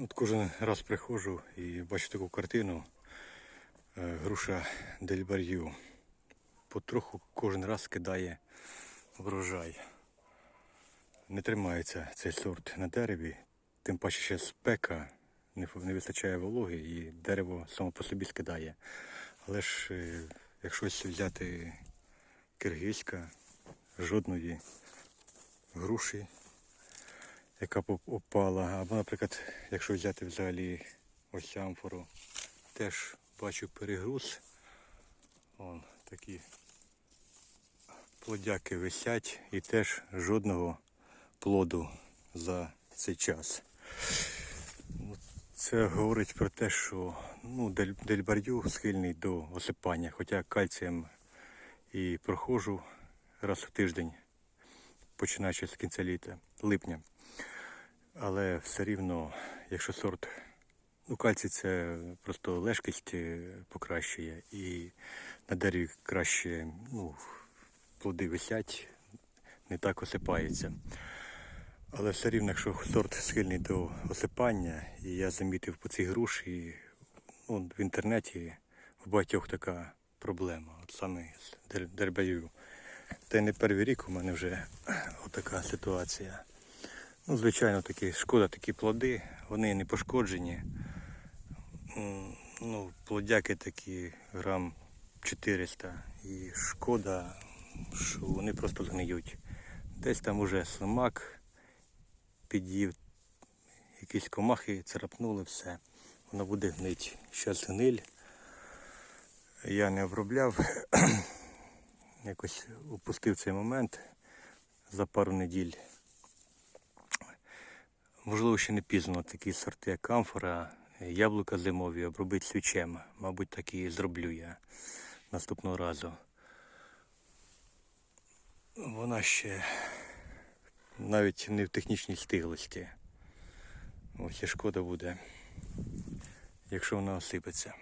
От кожен раз приходжу і бачу таку картину. Е, Груша Дельбар'ю. Потроху кожен раз кидає врожай. Не тримається цей сорт на дереві, тим паче ще спека, не, вистачає вологи і дерево само по собі скидає. Але ж е, якщо взяти киргизька, жодної груші яка опала. Або, наприклад, якщо взяти взагалі ось амфору, теж бачу перегруз. Вон такі плодяки висять і теж жодного плоду за цей час. Ну, Це говорить про те, що ну, дель, дельбар'ю схильний до осипання, хоча кальцієм і проходжу раз в тиждень, починаючи з кінця літа, липня. Але все рівно, якщо сорт, ну кальцій це просто лежкість е, покращує і на дереві краще ну, плоди висять, не так осипається. Але все рівно, якщо сорт схильний до осипання, і я замітив по цій груші, ну, в інтернеті в багатьох така проблема, от саме з дербею. Та й не перший рік у мене вже отака ситуація. Ну, звичайно, такі шкода, такі плоди, вони не пошкоджені. Ну, плодяки такі грам 400. І шкода, що вони просто згниють. Десь там уже слимак під'їв, якісь комахи царапнули, все. Воно буде гнить. Зараз гниль. Я не обробляв. Якось упустив цей момент за пару неділь. Можливо, ще не пізно такі сорти, як камфора, яблука зимові, обробити свічем. Мабуть, так і зроблю я наступного разу. Вона ще навіть не в технічній стиглості. Ось і шкода буде, якщо вона осипеться.